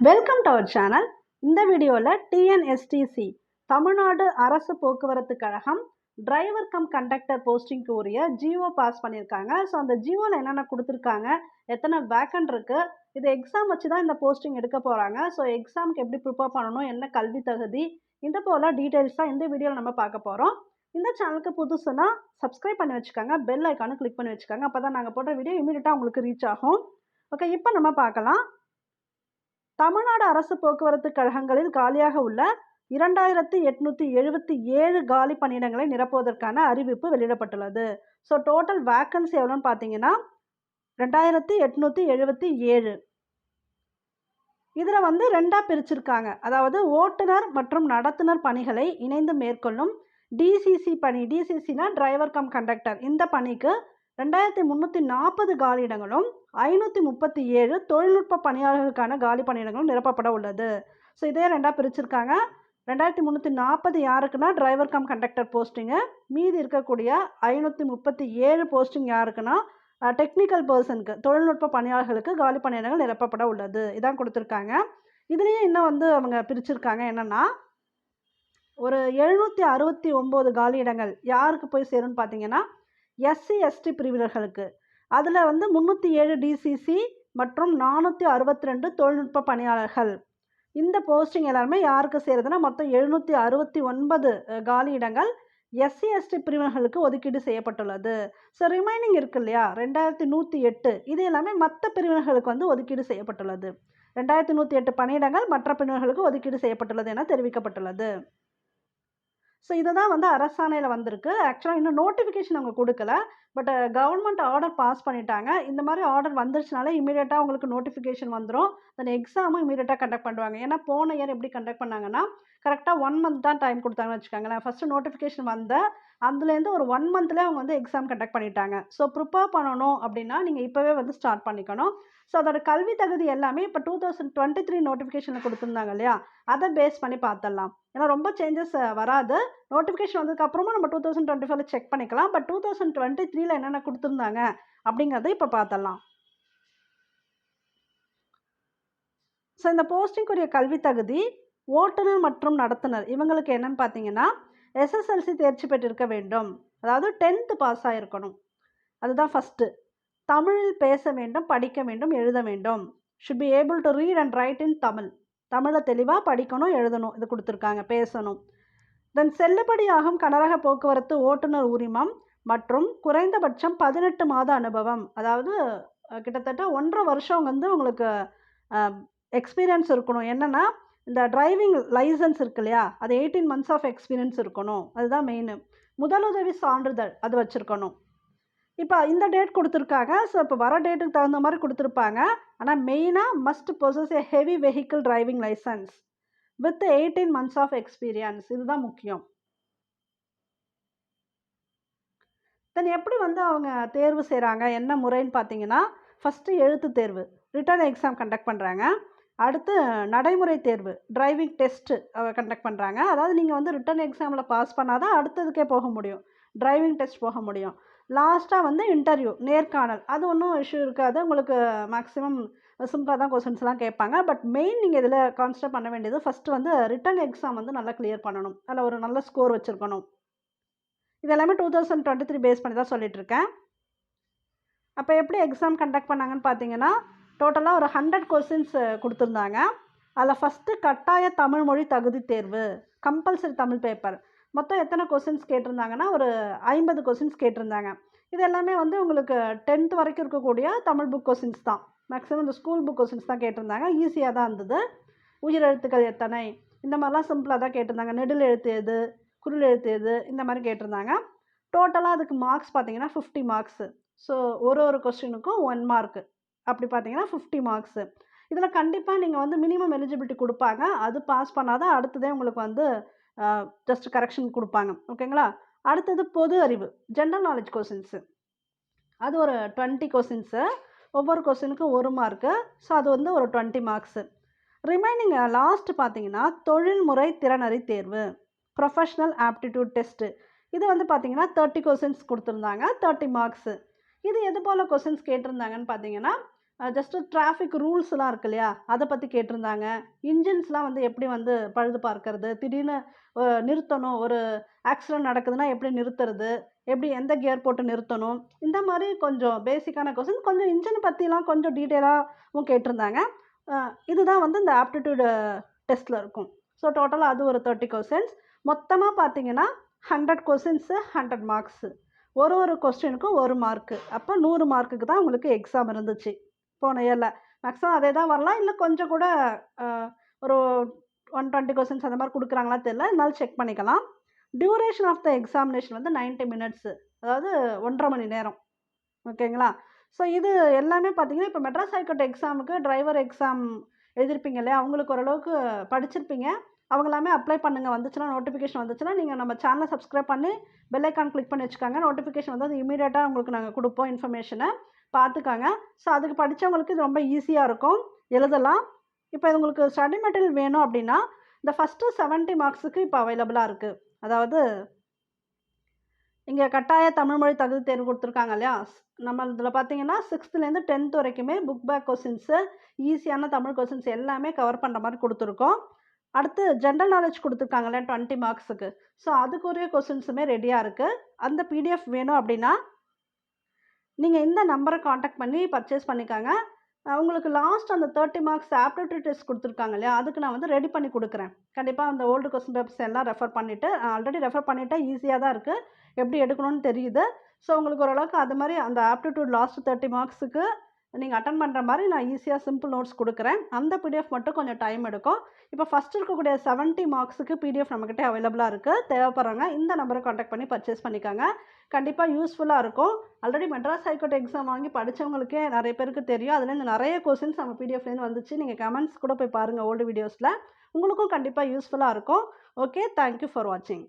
Welcome to our channel இந்த வீடியோவில் TNSTC Tamil Nadu அரசு போக்குவரத்து கழகம் டிரைவர் கம் கண்டக்டர் போஸ்டிங்க்கு உரிய ஜியோ பாஸ் பண்ணியிருக்காங்க. ஸோ அந்த ஜியோவில் என்னென்ன கொடுத்துருக்காங்க எத்தனை வேக்கன்ட் இருக்குது இது எக்ஸாம் வச்சு தான் இந்த போஸ்டிங் எடுக்க போகிறாங்க ஸோ எக்ஸாமுக்கு எப்படி ப்ரிப்பேர் பண்ணணும் என்ன கல்வி தகுதி இந்த போல் டீட்டெயில்ஸ் தான் இந்த வீடியோவில் நம்ம பார்க்க போகிறோம் இந்த சேனலுக்கு புதுசுனா சப்ஸ்கிரைப் பண்ணி வச்சுக்கோங்க பெல் ஐக்கானு கிளிக் பண்ணி வச்சுக்கோங்க. அப்போ தான் நாங்கள் போடுற வீடியோ இமீடியட்டாக உங்களுக்கு ரீச் ஆகும். ஓகே இப்போ நம்ம பார்க்கலாம். தமிழ்நாடு அரசு போக்குவரத்து கழகங்களில் காலியாக உள்ள இரண்டாயிரத்தி எட்நூற்றி எழுபத்தி ஏழு காலி பணியிடங்களை நிரப்புவதற்கான அறிவிப்பு வெளியிடப்பட்டுள்ளது. ஸோ டோட்டல் வேக்கன்சி எவ்வளோன்னு பார்த்தீங்கன்னா ரெண்டாயிரத்தி எட்நூற்றி எழுபத்தி ஏழு. இதில் வந்து ரெண்டாக பிரிச்சிருக்காங்க. அதாவது ஓட்டுநர் மற்றும் நடத்துனர் பணிகளை இணைந்து மேற்கொள்ளும் டிசிசி பணி. டிசிசினா டிரைவர் கம் கண்டக்டர் இந்த பணிக்கு ரெண்டாயிரத்தி முந்நூற்றி நாற்பது காலியிடங்களும் ஐநூற்றி முப்பத்தி ஏழு தொழில்நுட்ப பணியாளர்களுக்கான காலி பணியிடங்களும் நிரப்பப்பட உள்ளது. ஸோ இதே ரெண்டாக பிரிச்சிருக்காங்க. ரெண்டாயிரத்தி முந்நூற்றி நாற்பது யாருக்குன்னா டிரைவர் கம் கண்டக்டர் போஸ்டிங்கு மீதி இருக்கக்கூடிய ஐநூற்றி முப்பத்தி ஏழு போஸ்டிங் யாருக்குன்னா டெக்னிக்கல் பர்சனுக்கு தொழில்நுட்ப பணியாளர்களுக்கு காலி பணியிடங்கள் நிரப்பப்பட உள்ளது. இதான் கொடுத்துருக்காங்க. இதுலேயே இன்னும் வந்து அவங்க பிரிச்சிருக்காங்க. என்னென்னா ஒரு எழுநூற்றி அறுபத்தி ஒம்பது காலியிடங்கள் யாருக்கு போய் சேரும்னு பார்த்தீங்கன்னா எஸ்சி எஸ்டி பிரிவினர்களுக்கு. அதில் வந்து முந்நூற்றி ஏழு டிசிசி மற்றும் நானூற்றி அறுபத்தி ரெண்டு தொழில்நுட்ப பணியாளர்கள். இந்த போஸ்டிங் எல்லாருமே யாருக்கு சேருதுன்னா மொத்தம் எழுநூற்றி அறுபத்தி ஒன்பது காலி இடங்கள் எஸ்சி எஸ்டி பிரிவினர்களுக்கு ஒதுக்கீடு செய்யப்பட்டுள்ளது. ஸோ ரிமைனிங் இருக்கு இல்லையா? ரெண்டாயிரத்தி நூற்றி எட்டு. இது எல்லாமே மற்ற பிரிவினர்களுக்கு வந்து ஒதுக்கீடு செய்யப்பட்டுள்ளது. ரெண்டாயிரத்தி நூற்றி எட்டு பணியிடங்கள் மற்ற பிரிவினர்களுக்கு ஒதுக்கீடு செய்யப்பட்டுள்ளது என தெரிவிக்கப்பட்டுள்ளது. ஸோ இதை தான் வந்து அரசாணையில் வந்திருக்கு. ஆக்சுவலாக இன்னும் நோட்டிஃபிகேஷன் அவங்க கொடுக்கல. பட் கவர்மெண்ட் ஆர்டர் பாஸ் பண்ணிட்டாங்க. இந்த மாதிரி ஆர்டர் வந்துருச்சுனாலே இமீடியட்டாக உங்களுக்கு நோட்டிஃபிகேஷன் வந்துடும் தென் எக்ஸாமும் இமீடியட்டாக கண்டக்ட் பண்ணுவாங்க. ஏன்னா போன இயர் எப்படி கண்டக்ட் பண்ணாங்கன்னா கரெக்டாக ஒன் மந்த் தான் டைம் கொடுத்தாங்கன்னு வச்சுக்கோங்களேன். ஃபஸ்ட்டு நோட்டிஃபிகேஷன் வந்த அதுலேருந்து ஒரு ஒன் மந்த்தில் அவங்க வந்து எக்ஸாம் கண்டக்ட் பண்ணிட்டாங்க. ஸோ ப்ரிப்பேர் பண்ணணும் அப்படின்னா நீங்கள் இப்போவே வந்து ஸ்டார்ட் பண்ணிக்கணும். ஸோ அதோட கல்வி தகுதி எல்லாமே இப்போ டூ தௌசண்ட் டுவெண்ட்டி த்ரீ நோட்டிஃபிகேஷனில் கொடுத்துருந்தாங்க இல்லையா? அதை பேஸ் பண்ணி பார்த்துடலாம். ஏன்னா ரொம்ப சேஞ்சஸ் வராது. நோட்டிஃபிகேஷன் வந்ததுக்கப்புறமா நம்ம டூ தௌசண்ட் டுவெண்ட்டி ஃபைவ்ல செக் பண்ணிக்கலாம். பட் டூ தௌசண்ட் டுவெண்ட்டி த்ரீல என்னென்ன கொடுத்துருந்தாங்க அப்படிங்கிறத இப்போ பார்த்துடலாம். ஸோ இந்த போஸ்டிங்குரிய கல்வி தகுதி ஓட்டுநர் மற்றும் நடத்துனர். இவங்களுக்கு என்னன்னு பார்த்தீங்கன்னா எஸ்எஸ்எல்சி தேர்ச்சி பெற்றிருக்க வேண்டும். அதாவது டென்த்து பாஸ் ஆகிருக்கணும் அதுதான் ஃபஸ்ட்டு தமிழில் பேச வேண்டும் படிக்க வேண்டும் எழுத வேண்டும். Should be able to read and write in Tamil தமிழை தெளிவாக படிக்கணும் எழுதணும். இது கொடுத்துருக்காங்க. பேசணும். தென் செல்லுபடியாகும் கனரக போக்குவரத்து ஓட்டுநர் உரிமம் மற்றும் குறைந்தபட்சம் பதினெட்டு மாத அனுபவம். அதாவது கிட்டத்தட்ட ஒன்றரை வருஷம் வந்து உங்களுக்கு எக்ஸ்பீரியன்ஸ் இருக்கணும். என்னென்னா இந்த டிரைவிங் லைசன்ஸ் இருக்கு இல்லையா? அது எயிட்டீன் மந்த்ஸ் ஆஃப் எக்ஸ்பீரியன்ஸ் இருக்கணும். அதுதான் மெயின் முதலுதவி சான்றிதழ் அது வச்சுருக்கணும். இப்போ இந்த டேட் கொடுத்துருக்காங்க. ஸோ இப்போ வர டேட்டுக்கு தகுந்த மாதிரி கொடுத்துருப்பாங்க. ஆனால் மெயினாக must possess a heavy vehicle driving licence with eighteen months of experience இதுதான் முக்கியம். தென் எப்படி வந்து அவங்க தேர்வு செய்கிறாங்க என்ன முறைன்னு பார்த்தீங்கன்னா ஃபஸ்ட்டு எழுத்து தேர்வு. ரிட்டர்ன் எக்ஸாம் கண்டக்ட் பண்ணுறாங்க அடுத்து நடைமுறை தேர்வு டிரைவிங் டெஸ்ட்டு கண்டக்ட் பண்ணுறாங்க அதாவது நீங்கள் வந்து ரிட்டன் எக்ஸாமில் பாஸ் பண்ணால் தான் அடுத்ததுக்கே போக முடியும். டிரைவிங் டெஸ்ட் போக முடியும். லாஸ்ட்டாக வந்து இன்டர்வியூ நேர்காணல். அது ஒன்றும் இஷ்யூ இருக்காது. உங்களுக்கு மேக்ஸிமம் சிம்பிளாக தான் கொஸ்டின்ஸ்லாம் கேட்பாங்க. பட் மெயின் நீங்கள் இதில் கான்சன்ட்ரேட் பண்ண வேண்டியது ஃபஸ்ட்டு வந்து ரிட்டன் எக்ஸாம் வந்து நல்லா கிளியர் பண்ணணும். அதில் ஒரு நல்ல ஸ்கோர் வச்சுருக்கணும். இது எல்லாமே two thousand twenty three base பண்ணி தான் சொல்லிகிட்ருக்கேன் அப்போ எப்படி எக்ஸாம் கண்டக்ட் பண்ணாங்கன்னு பார்த்தீங்கன்னா டோட்டலாக ஒரு ஹண்ட்ரட் கொஸ்டின்ஸ் கொடுத்துருந்தாங்க. அதில் ஃபஸ்ட்டு கட்டாய தமிழ் மொழி தகுதி தேர்வு கம்பல்சரி தமிழ் பேப்பர் மொத்தம் எத்தனை கொஸ்டின்ஸ் கேட்டிருந்தாங்கன்னா ஒரு ஐம்பது கொஸ்டின்ஸ் கேட்டிருந்தாங்க. இது எல்லாமே வந்து உங்களுக்கு டென்த் வரைக்கும் இருக்கக்கூடிய தமிழ் புக் கொஸ்டின்ஸ் தான். மேக்ஸிமம் இந்த ஸ்கூல் புக் கொஸ்டின்ஸ் தான் கேட்டிருந்தாங்க. ஈஸியாக தான் இருந்தது. உயிரெழுத்துக்கள் எத்தனை? இந்த மாதிரிலாம் சிம்பிளாக தான் கேட்டிருந்தாங்க. நெடில் எழுத்து எது? குரல் எழுத்து எது? இந்த மாதிரி கேட்டிருந்தாங்க. டோட்டலாக அதுக்கு மார்க்ஸ் பார்த்தீங்கன்னா ஃபிஃப்டி மார்க்ஸு ஸோ ஒரு ஒரு கொஸ்டினுக்கும் ஒன் மார்க்கு அப்படி பார்த்தீங்கன்னா ஃபிஃப்டி மார்க்ஸு இதில் கண்டிப்பாக நீங்கள் வந்து மினிமம் எலிஜிபிலிட்டி கொடுப்பாங்க. அது பாஸ் பண்ணாதான் அடுத்ததே உங்களுக்கு வந்து ஜஸ்ட் கரெக்ஷன் கொடுப்பாங்க. ஓகேங்களா? அடுத்தது பொது அறிவு ஜென்ரல் நாலேஜ் கொஸ்டின்ஸு அது ஒரு டுவெண்ட்டி கொஸ்டின்ஸு ஒவ்வொரு கொஸ்டினுக்கும் ஒரு மார்க்கு ஸோ அது வந்து ஒரு டுவெண்ட்டி மார்க்ஸு ரிமைனிங் லாஸ்ட் பார்த்தீங்கன்னா தொழில்முறை திறனறி தேர்வு ப்ரொஃபஷ்னல் ஆப்டிடியூட் டெஸ்ட்டு இது வந்து பார்த்தீங்கன்னா தேர்ட்டி கொஸ்டின்ஸ் கொடுத்துருந்தாங்க தேர்ட்டி மார்க்ஸு இது எது போல் கொஸ்டின்ஸ் கேட்டிருந்தாங்கன்னு பார்த்தீங்கன்னா ஜஸ்ட்டு டிராஃபிக் ரூல்ஸ்லாம் இருக்கு இல்லையா? அதை பற்றி கேட்டிருந்தாங்க. இன்ஜின்ஸ்லாம் வந்து எப்படி வந்து பழுது பார்க்கறது? திடீர்னு நிறுத்தணும். ஒரு ஆக்சிடென்ட் நடக்குதுன்னா எப்படி நிறுத்துறது? எப்படி எந்த கியர் போட்டு நிறுத்தணும்? இந்த மாதிரி கொஞ்சம் பேசிக்கான கொஸ்டின் கொஞ்சம் இன்ஜின் பற்றிலாம் கொஞ்சம் டீட்டெயிலாகவும் கேட்டிருந்தாங்க. இதுதான் வந்து இந்த ஆப்டிடியூடு டெஸ்ட்டில் இருக்கும். ஸோ டோட்டலாக அது ஒரு தேர்ட்டி கொஸ்டின்ஸ் மொத்தமாக பார்த்தீங்கன்னா ஹண்ட்ரட் கொஸ்டின்ஸு ஹண்ட்ரட் மார்க்ஸு ஒரு ஒரு கொஸ்டினுக்கும் ஒரு மார்க்கு அப்போ நூறு மார்க்குக்கு தான் உங்களுக்கு எக்ஸாம் இருந்துச்சு. போன இயரில் மேக்ஸிமம் அதே தான் வரலாம். இல்லை கொஞ்சம் கூட ஒரு ஒன் டுவெண்ட்டி கொஸ்டின்ஸ் அந்த மாதிரி கொடுக்குறாங்களா தெரியல. இருந்தாலும் செக் பண்ணிக்கலாம். டியூரேஷன் ஆஃப் த எக்ஸாமினேஷன் வந்து 90 மினிட்ஸு அதாவது ஒன்றரை மணி நேரம். ஓகேங்களா ஸோ இது எல்லாமே பார்த்தீங்கன்னா இப்போ மெட்ராஸ் ஹைகோர்ட் எக்ஸாமுக்கு டிரைவர் எக்ஸாம் எழுதிருப்பீங்க இல்லையா? அவங்களுக்கு ஓரளவுக்கு படிச்சிருப்பீங்க. அவங்க எல்லாமே அப்ளை பண்ணுங்கள் வந்துச்சுன்னா நோட்டிஃபிகேஷன் வந்துச்சுன்னா நீங்கள் நம்ம சேனலை சப்ஸ்கிரைப் பண்ணி பெல் ஐக்கான் கிளிக் பண்ணி வச்சுக்காங்க. நோட்டிஃபிகேஷன் வந்து அது இமீடியட்டாக உங்களுக்கு நாங்கள் கொடுப்போம் இன்ஃபர்மேஷனை பார்த்துக்காங்க. ஸோ அதுக்கு படித்தவங்களுக்கு இது ரொம்ப ஈஸியாக இருக்கும். எழுதலாம். இப்போ இது உங்களுக்கு ஸ்டடி மெட்டீரியல் வேணும் அப்படின்னா இந்த ஃபஸ்ட்டு 70 மார்க்ஸுக்கு இப்போ அவைலபிளாக இருக்குது அதாவது இங்கே கட்டாய தமிழ்மொழி தகுதி தேர்வு கொடுத்துருக்காங்க இல்லையா? நம்ம இதில் பார்த்தீங்கன்னா சிக்ஸ்த்துலேருந்து டென்த் வரைக்குமே புக் பேக் கொஸ்டின்ஸு ஈஸியான தமிழ் கொஸ்டின்ஸ் எல்லாமே கவர் பண்ணுற மாதிரி கொடுத்துருக்கோம். அடுத்து ஜென்ரல் நாலேஜ் கொடுத்துருக்காங்களே டுவெண்ட்டி மார்க்ஸுக்கு ஸோ அதுக்குரிய கொஸ்டின்ஸுமே ரெடியாக இருக்குது அந்த பிடிஎஃப் வேணும் அப்படின்னா நீங்கள் இந்த நம்பரை காண்டாக்ட் பண்ணி பர்ச்சேஸ் பண்ணிக்கோங்க. உங்களுக்கு லாஸ்ட் அந்த தேர்ட்டி மார்க்ஸ் ஆப்டிடியூட் டெஸ்ட் கொடுத்துருக்காங்க இல்லையா? அதுக்கு நான் வந்து ரெடி பண்ணி கொடுக்குறேன். கண்டிப்பாக அந்த ஓல்டு கொஸ்டின் பேப்பர்ஸ் எல்லாம் ரெஃபர் பண்ணிவிட்டு ஆல்ரெடி ரெஃபர் பண்ணிவிட்டேன் ஈஸியாக தான் இருக்குது எப்படி எடுக்கணும்னு தெரியுது. ஸோ உங்களுக்கு ஓரளவுக்கு அது மாதிரி அந்த ஆப்டிடியூட் லாஸ்ட் தேர்ட்டி மார்க்ஸுக்கு நீங்கள் அட்டன் பண்ணுற மாதிரி நான் ஈஸியாக சிம்பிள் நோட்ஸ் கொடுக்குறேன். அந்த பிடிஎஃப் மட்டும் கொஞ்சம் டைம் எடுக்கும். இப்போ ஃபஸ்ட் இருக்கக்கூடிய 70 மார்க்ஸுக்கு பிடிஎஃப் நம்மக்கிட்ட அவைலபிளாக இருக்குது தேவைப்படுறவங்க இந்த நம்பரை காண்டாக்ட் பண்ணி பர்ச்சேஸ் பண்ணிக்கோங்க. கண்டிப்பாக யூஸ்ஃபுல்லாக இருக்கும். ஆல்ரெடி மெட்ராஸ் ஹைகோர்ட் எக்ஸாம் வாங்கி படித்தவங்களுக்கே நிறைய பேருக்கு தெரியும். அதுலேருந்து நிறைய கொஸ்டின்ஸ் நம்ம பிடிஎஃப்லேருந்து வந்துச்சு. நீங்கள் கமெண்ட்ஸ் கூட போய் பாருங்கள் ஓல்டு வீடியோஸில் உங்களுக்கும் கண்டிப்பாக யூஸ்ஃபுல்லாக இருக்கும். ஓகே தேங்க்யூ ஃபார் வாட்சிங்